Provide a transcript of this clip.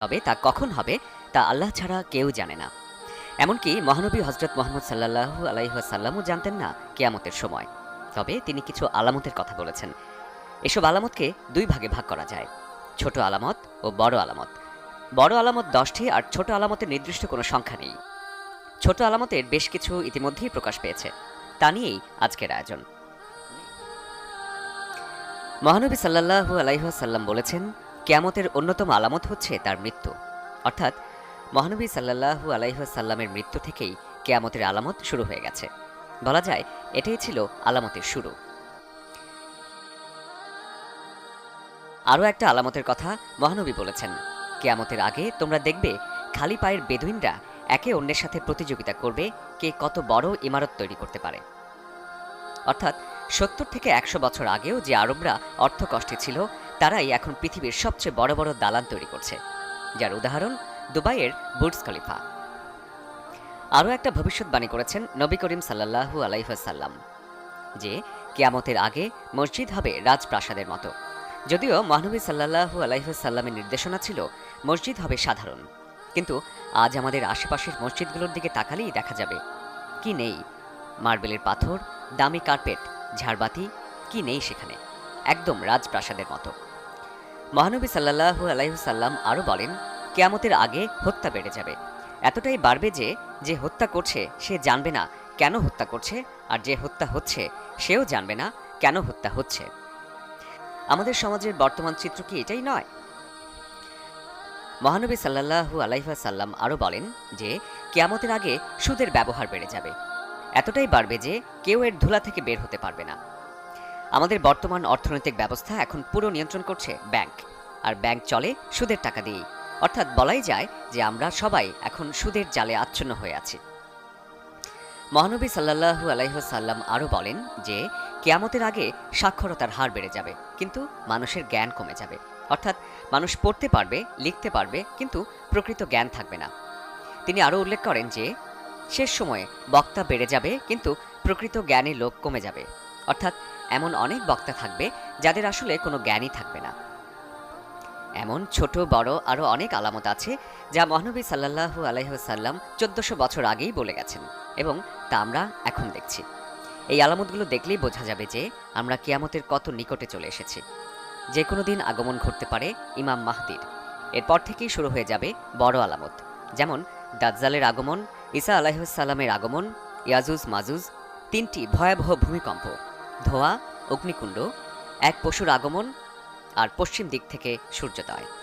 তবে তা কখন হবে তা আল্লাহ ছাড়া কেউ জানে না। এমনকি মহানবী হজরত মোহাম্মদ সাল্লাহু আলাইসাল্লামও জানতেন না কেয়ামতের সময়। তবে তিনি কিছু আলামতের কথা বলেছেন। এসব আলামতকে দুই ভাগে ভাগ করা যায়। ছোট আলামত ও বড় আলামত। বড় আলামত দশটি আর ছোট আলামতের নির্দিষ্ট কোনো সংখ্যা নেই। ছোট আলামতের বেশ কিছু ইতিমধ্যেই প্রকাশ পেয়েছে। তা নিয়েই আজকের আয়োজন। মহানবী সাল্লাহু আলাইসাল্লাম বলেছেন কেয়ামতের অন্যতম আলামত হচ্ছে তার মৃত্যু। অর্থাৎ মহানবী সাল্লাহু আলাইসাল্লামের মৃত্যু থেকেই কেয়ামতের আলামত শুরু হয়ে গেছে। বলা যায়, এটাই ছিল আলামতের শুরু। আরও একটা আলামতের কথা মহানবী বলেছেন, কেয়ামতের আগে তোমরা দেখবে খালি পায়ের বেদুইনরা একে অন্যের সাথে প্রতিযোগিতা করবে কে কত বড় ইমারত তৈরি করতে পারে। অর্থাৎ সত্তর থেকে একশো বছর আগেও যে আরবরা অর্থ কষ্টে ছিল, তারাই এখন পৃথিবীর সবচেয়ে বড় বড় দালান তৈরি করছে, যার উদাহরণ দুবাইয়ের বুর্জ খলিফা। আরও একটা ভবিষ্যৎবাণী করেছেন নবী করিম সাল্লাহু আলাইসাল্লাম যে কেয়ামতের আগে মসজিদ হবে রাজপ্রাসাদের মতো। যদিও মহানবী সাল্লাহু আলাইসাল্লামের নির্দেশনা ছিল, মসজিদ হবে সাধারণ। কিন্তু আজ আমাদের আশেপাশের মসজিদগুলোর দিকে তাকালেই দেখা যাবে, কি নেই? মার্বেলের পাথর, দামি কার্পেট ঝাড়বাতি কি নেই সেখানে? একদম রাজপ্রাসাদের মতো। মহানবী সাল্লাহু আলাইসাল্লাম আরও বলেন, কেয়ামতের আগে হত্যা বেড়ে যাবে। এতটাই বাড়বে যে যে হত্যা করছে সে জানবে না কেন হত্যা করছে, আর যে হত্যা হচ্ছে সেও জানবে না কেন হত্যা হচ্ছে। আমাদের সমাজের বর্তমান চিত্র কি এটাই নয়? মহানবী সাল্লাহু আলাইসাল্লাম আরও বলেন যে, কেয়ামতের আগে সুদের ব্যবহার বেড়ে যাবে। এতটাই বাড়বে যে কেউ এর ধুলা থেকে বের হতে পারবে না। আমাদের বর্তমান অর্থনৈতিক ব্যবস্থা এখন পুরো নিয়ন্ত্রণ করছে ব্যাংক। আর ব্যাংক চলে সুদের টাকা দিয়েই। অর্থাৎ বলাই যায় যে আমরা সবাই এখন সুদের জালে আচ্ছন্ন হয়ে আছি। মহানবী সাল্লাহু আলাইসাল্লাম আরও বলেন যে, কেয়ামতের আগে সাক্ষরতার হার বেড়ে যাবে, কিন্তু মানুষের জ্ঞান কমে যাবে। অর্থাৎ মানুষ পড়তে পারবে, লিখতে পারবে, কিন্তু প্রকৃত জ্ঞান থাকবে না। তিনি আরও উল্লেখ করেন যে শেষ সময়ে বক্তা বেড়ে যাবে, কিন্তু প্রকৃত জ্ঞানী লোক কমে যাবে। অর্থাৎ এমন অনেক বক্তা থাকবে যাদের আসলে কোনো জ্ঞানই থাকবে না। এমন ছোট, বড় আরও অনেক আলামত আছে যা মহানবী সাল্লাহু আলাইসাল্লাম চোদ্দশো বছর আগেই বলে গেছেন এবং তা আমরা এখন দেখছি। এই আলামতগুলো দেখলেই বোঝা যাবে যে আমরা কিয়ামতের কত নিকটে চলে এসেছি। যে কোনো দিন আগমন ঘটতে পারে ইমাম মাহদির। এরপর থেকেই শুরু হয়ে যাবে বড় আলামত, যেমন দাজ্জালের আগমন, ঈসা আলাহসাল্লামের আগমন, ইয়াজুজ মাজুজ, তিনটি ভয়াবহ ভূমিকম্প, ধোঁয়া, অগ্নিকুণ্ড, এক পশুর আগমন আর পশ্চিম দিক থেকে সূর্যোদয়।